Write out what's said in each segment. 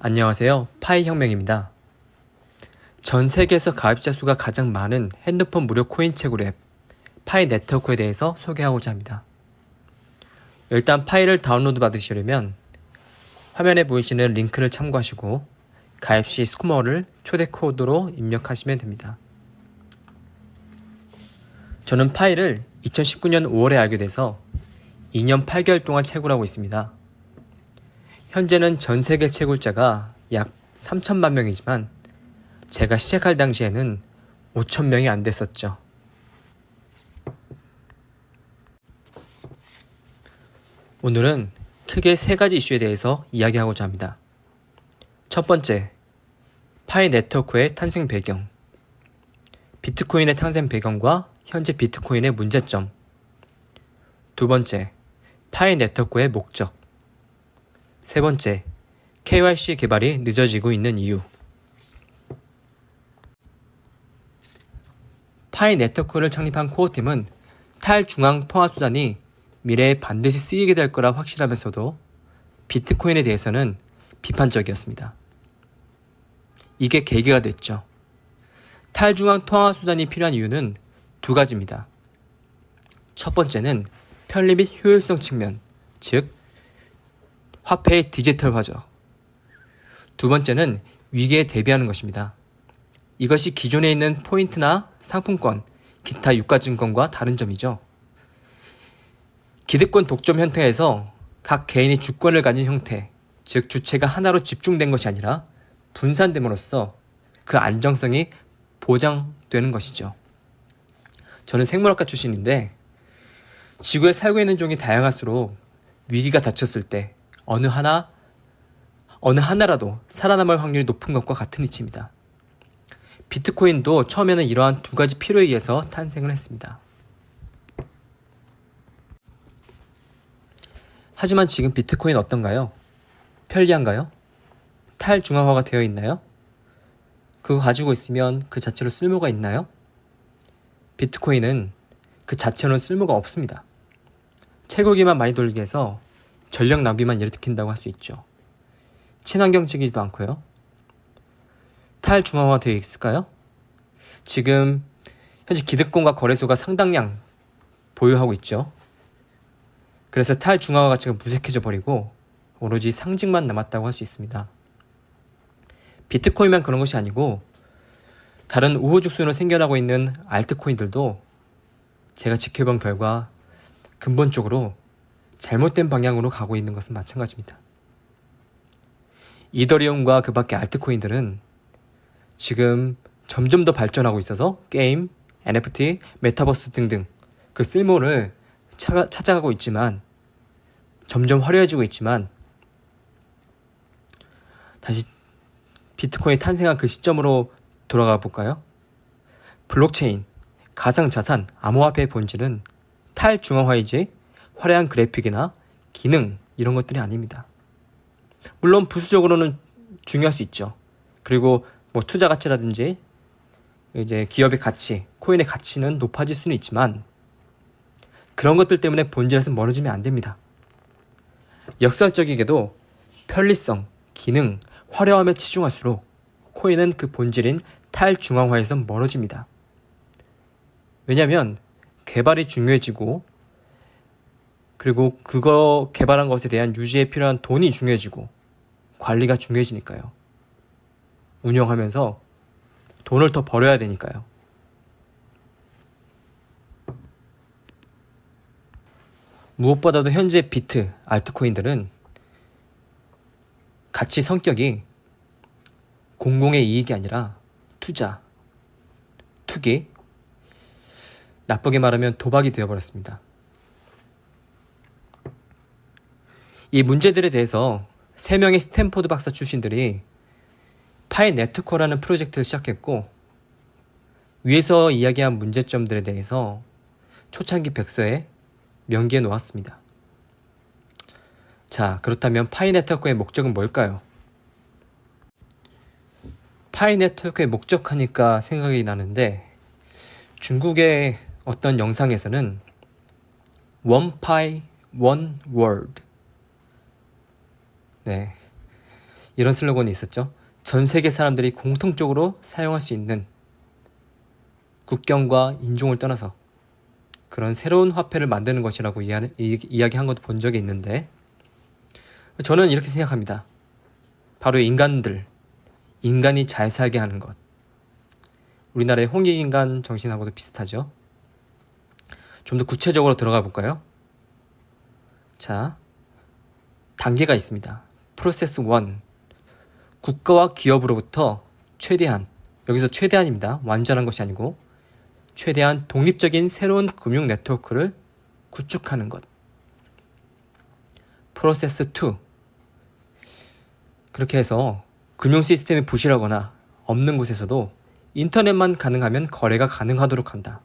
안녕하세요. 파이 혁명입니다. 전 세계에서 가입자 수가 가장 많은 핸드폰 무료 코인 채굴 앱 파이 네트워크에 대해서 소개하고자 합니다. 일단 파이를 다운로드 받으시려면 화면에 보이시는 링크를 참고하시고 가입 시 스코머를 초대 코드로 입력하시면 됩니다. 저는 파이를 2019년 5월에 알게 돼서 2년 8개월 동안 채굴하고 있습니다. 현재는 전 세계 채굴자가 약 3천만 명이지만 제가 시작할 당시에는 5천 명이 안 됐었죠. 오늘은 크게 세 가지 이슈에 대해서 이야기하고자 합니다. 첫 번째, 파이 네트워크의 탄생 배경. 비트코인의 탄생 배경과 현재 비트코인의 문제점. 두 번째, 파이 네트워크의 목적. 세 번째, KYC 개발이 늦어지고 있는 이유. 파이 네트워크를 창립한 코어팀은 탈중앙 통화 수단이 미래에 반드시 쓰이게 될 거라 확신하면서도 비트코인에 대해서는 비판적이었습니다. 이게 계기가 됐죠. 탈중앙 통화 수단이 필요한 이유는 두 가지입니다. 첫 번째는 편리 및 효율성 측면, 즉 화폐의 디지털화죠. 두 번째는 위기에 대비하는 것입니다. 이것이 기존에 있는 포인트나 상품권, 기타 유가증권과 다른 점이죠. 기득권 독점 형태에서 각 개인이 주권을 가진 형태, 즉 주체가 하나로 집중된 것이 아니라 분산됨으로써 그 안정성이 보장되는 것이죠. 저는 생물학과 출신인데 지구에 살고 있는 종이 다양할수록 위기가 닥쳤을 때 어느 하나 어느 하나라도 살아남을 확률이 높은 것과 같은 이치입니다. 비트코인도 처음에는 이러한 두 가지 필요에 의해서 탄생을 했습니다. 하지만 지금 비트코인 어떤가요? 편리한가요? 탈중앙화가 되어 있나요? 그거 가지고 있으면 그 자체로 쓸모가 있나요? 비트코인은 그 자체로는 쓸모가 없습니다. 채굴기만 많이 돌리게 해서 전력 낭비만 일으킨다고 할 수 있죠. 친환경적이지도 않고요. 탈중앙화 되어 있을까요? 지금 현재 기득권과 거래소가 상당량 보유하고 있죠. 그래서 탈중앙화 가치가 무색해져 버리고 오로지 상징만 남았다고 할 수 있습니다. 비트코인만 그런 것이 아니고 다른 우후죽순으로 생겨나고 있는 알트코인들도 제가 지켜본 결과 근본적으로 잘못된 방향으로 가고 있는 것은 마찬가지입니다. 이더리움과 그 밖의 알트코인들은 지금 점점 더 발전하고 있어서 게임, NFT, 메타버스 등등 그 쓸모를 찾아, 찾아가고 있지만 점점 화려해지고 있지만 다시 비트코인이 탄생한 그 시점으로 돌아가 볼까요? 블록체인, 가상자산, 암호화폐의 본질은 탈중앙화이지 화려한 그래픽이나 기능 이런 것들이 아닙니다. 물론 부수적으로는 중요할 수 있죠. 그리고 뭐 투자 가치라든지 이제 기업의 가치, 코인의 가치는 높아질 수는 있지만 그런 것들 때문에 본질에서 멀어지면 안 됩니다. 역설적이게도 편리성, 기능, 화려함에 치중할수록 코인은 그 본질인 탈중앙화에서 멀어집니다. 왜냐하면 개발이 중요해지고 그리고 그거 개발한 것에 대한 유지에 필요한 돈이 중요해지고 관리가 중요해지니까요. 운영하면서 돈을 더 벌어야 되니까요. 무엇보다도 현재 비트, 알트코인들은 가치 성격이 공공의 이익이 아니라 투자, 투기, 나쁘게 말하면 도박이 되어버렸습니다. 이 문제들에 대해서 세 명의 스탠포드 박사 출신들이 파이 네트코라는 프로젝트를 시작했고 위에서 이야기한 문제점들에 대해서 초창기 백서에 명기해 놓았습니다. 자, 그렇다면 파이 네트워크의 목적은 뭘까요? 파이 네트워크의 목적 하니까 생각이 나는데 중국의 어떤 영상에서는 one pie, one world 네. 이런 슬로건이 있었죠. 전 세계 사람들이 공통적으로 사용할 수 있는 국경과 인종을 떠나서 그런 새로운 화폐를 만드는 것이라고 이야기, 이야기한 것도 본 적이 있는데 저는 이렇게 생각합니다. 바로 인간들, 인간이 잘 살게 하는 것. 우리나라의 홍익인간 정신하고도 비슷하죠. 좀 더 구체적으로 들어가 볼까요? 자, 단계가 있습니다. 프로세스 1. 국가와 기업으로부터 최대한, 여기서 최대한입니다. 완전한 것이 아니고, 최대한 독립적인 새로운 금융 네트워크를 구축하는 것. 프로세스 2. 그렇게 해서 금융 시스템이 부실하거나 없는 곳에서도 인터넷만 가능하면 거래가 가능하도록 한다.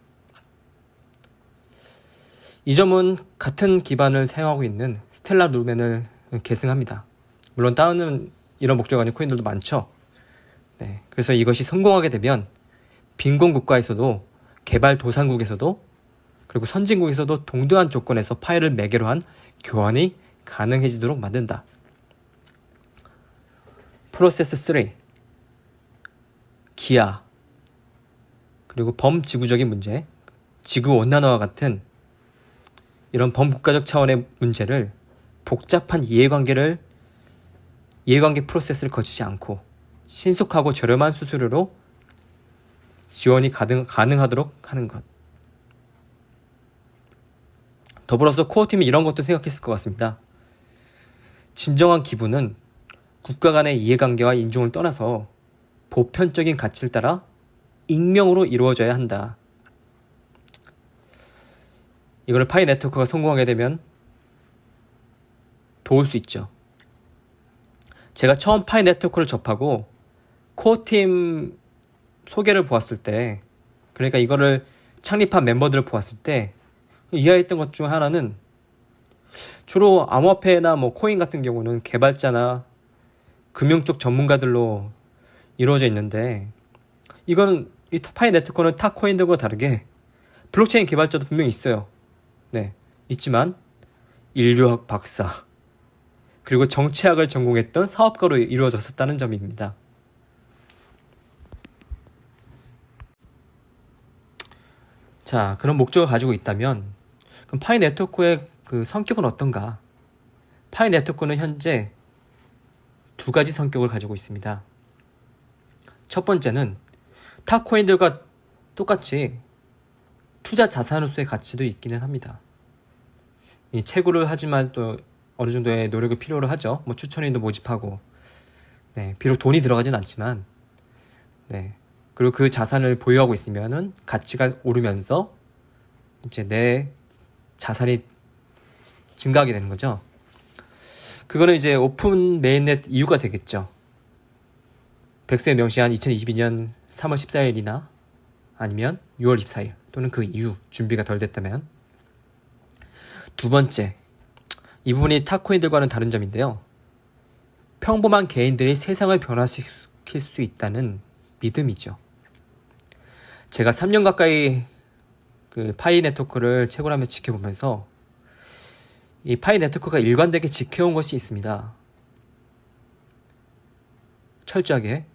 이 점은 같은 기반을 사용하고 있는 스텔라 룰멘을 계승합니다. 물론 다운은 이런 목적 가진 코인들도 많죠. 네, 그래서 이것이 성공하게 되면 빈곤 국가에서도 개발 도상국에서도 그리고 선진국에서도 동등한 조건에서 파일을 매개로 한 교환이 가능해지도록 만든다. 프로세스 3 기아 그리고 범지구적인 문제 지구 온난화와 같은 이런 범국가적 차원의 문제를 복잡한 이해관계를 이해관계 프로세스를 거치지 않고 신속하고 저렴한 수수료로 지원이 가능, 가능하도록 하는 것. 더불어서 코어팀이 이런 것도 생각했을 것 같습니다. 진정한 기부는 국가 간의 이해관계와 인종을 떠나서 보편적인 가치를 따라 익명으로 이루어져야 한다. 이거를 파이 네트워크가 성공하게 되면 도울 수 있죠. 제가 처음 파이 네트워크를 접하고 코어팀 소개를 보았을 때, 그러니까 이거를 창립한 멤버들을 보았을 때 이해했던 것 중 하나는 주로 암호화폐나 뭐 코인 같은 경우는 개발자나 금융 쪽 전문가들로 이루어져 있는데 이거는 이 파이 네트워크는 타 코인들과 다르게 블록체인 개발자도 분명히 있어요. 네, 있지만 인류학 박사 그리고 정치학을 전공했던 사업가로 이루어졌었다는 점입니다. 자, 그런 목적을 가지고 있다면 그럼 파이 네트워크의 그 성격은 어떤가? 파이 네트워크는 현재 두 가지 성격을 가지고 있습니다. 첫 번째는 타 코인들과 똑같이 투자 자산으로서의 가치도 있기는 합니다. 이 채굴을 하지만 또 어느 정도의 노력을 필요로 하죠. 뭐 추천인도 모집하고, 네, 비록 돈이 들어가진 않지만, 네, 그리고 그 자산을 보유하고 있으면은 가치가 오르면서 이제 내 자산이 증가하게 되는 거죠. 그거는 이제 오픈 메인넷 이유가 되겠죠. 백세 명시한 2022년 3월 14일이나 아니면 6월 24일 또는 그 이후 준비가 덜 됐다면 두 번째 이 부분이 타코인들과는 다른 점인데요. 평범한 개인들이 세상을 변화시킬 수 있다는 믿음이죠. 제가 3년 가까이 그 파이 네트워크를 채굴하며 지켜보면서 이 파이 네트워크가 일관되게 지켜온 것이 있습니다. 철저하게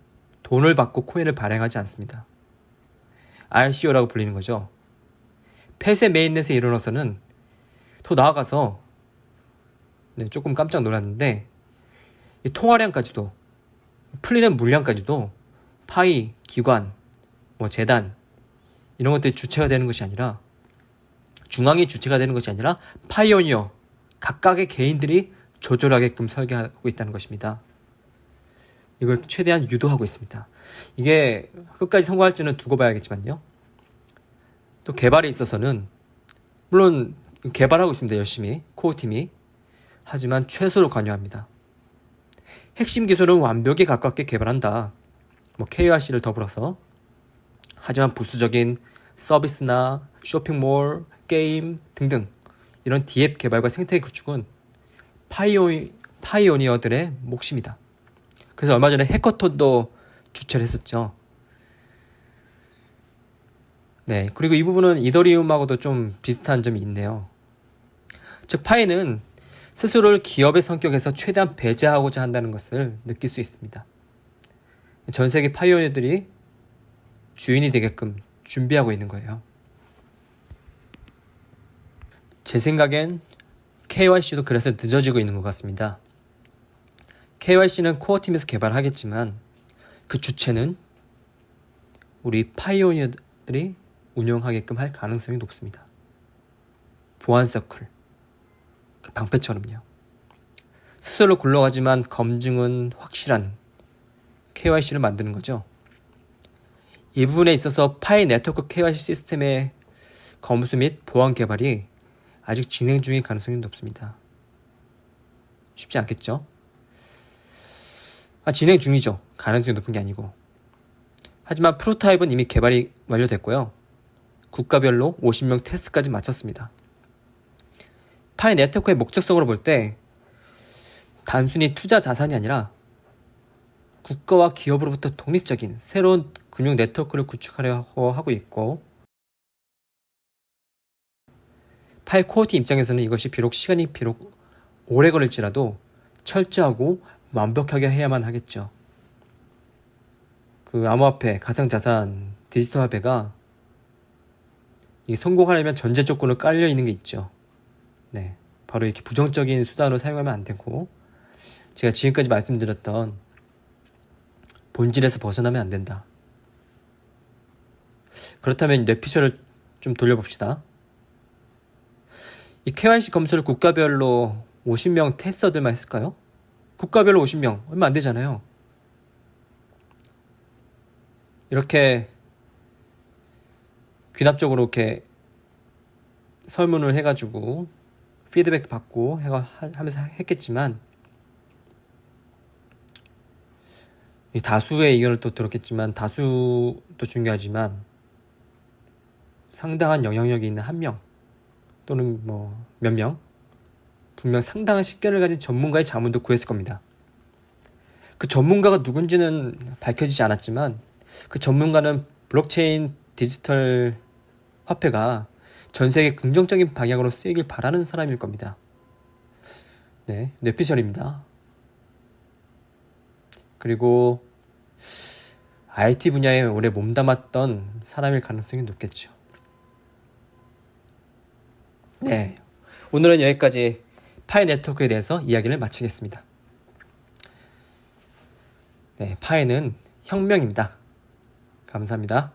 돈을 받고 코인을 발행하지 않습니다. RCO라고 불리는 거죠. 폐쇄 메인넷에 이르러서는 더 나아가서 네, 조금 깜짝 놀랐는데 통화량까지도 풀리는 물량까지도 파이, 기관, 뭐 재단 이런 것들이 주체가 되는 것이 아니라 중앙이 주체가 되는 것이 아니라 파이오니어 각각의 개인들이 조절하게끔 설계하고 있다는 것입니다. 이걸 최대한 유도하고 있습니다. 이게 끝까지 성공할지는 두고 봐야겠지만요. 또 개발에 있어서는 물론 개발하고 있습니다. 열심히 코어 팀이 하지만 최소로 관여합니다. 핵심 기술은 완벽에 가깝게 개발한다. 뭐 KRC를 더불어서 하지만 부수적인 서비스나 쇼핑몰, 게임 등등 이런 디앱 개발과 생태계 구축은 파이오, 파이오니어들의 몫입니다. 그래서 얼마 전에 해커톤도 주최를 했었죠. 네, 그리고 이 부분은 이더리움하고도 좀 비슷한 점이 있네요. 즉 파이는 스스로를 기업의 성격에서 최대한 배제하고자 한다는 것을 느낄 수 있습니다. 전 세계 파이오니어들이 주인이 되게끔 준비하고 있는 거예요. 제 생각엔 KYC도 그래서 늦어지고 있는 것 같습니다. KYC는 코어 팀에서 개발하겠지만 그 주체는 우리 파이오니어들이 운영하게끔 할 가능성이 높습니다. 보안 서클, 그 방패처럼요. 스스로 굴러가지만 검증은 확실한 KYC를 만드는 거죠. 이 부분에 있어서 파이 네트워크 KYC 시스템의 검수 및 보안 개발이 아직 진행 중일 가능성이 높습니다. 쉽지 않겠죠? 아, 진행 중이죠. 가능성이 높은 게 아니고. 하지만 프로타입은 이미 개발이 완료됐고요. 국가별로 50명 테스트까지 마쳤습니다. 파이 네트워크의 목적성으로 볼 때 단순히 투자 자산이 아니라 국가와 기업으로부터 독립적인 새로운 금융 네트워크를 구축하려고 하고 있고 파이 코어티 입장에서는 이것이 비록 시간이 비록 오래 걸릴지라도 철저하고 완벽하게 해야만 하겠죠. 그 암호화폐, 가상자산, 디지털 화폐가 이 성공하려면 전제 조건으로 깔려 있는 게 있죠. 네. 바로 이렇게 부정적인 수단으로 사용하면 안 되고, 제가 지금까지 말씀드렸던 본질에서 벗어나면 안 된다. 그렇다면 뇌피셜을 좀 돌려봅시다. 이 KYC 검수를 국가별로 50명 테스터들만 했을까요? 국가별로 50명. 얼마 안 되잖아요. 이렇게 귀납적으로 이렇게 설문을 해가지고 피드백 받고 해가 하면서 했겠지만 이 다수의 의견을 또 들었겠지만 다수도 중요하지만 상당한 영향력이 있는 한 명 또는 뭐 몇 명 분명 상당한 식견을 가진 전문가의 자문도 구했을 겁니다. 그 전문가가 누군지는 밝혀지지 않았지만 그 전문가는 블록체인 디지털 화폐가 전 세계 긍정적인 방향으로 쓰이길 바라는 사람일 겁니다. 네, 뇌피셜입니다. 그리고 IT 분야에 오래 몸담았던 사람일 가능성이 높겠죠. 네, 오늘은 여기까지 파이 네트워크에 대해서 이야기를 마치겠습니다. 네, 파이는 혁명입니다. 감사합니다.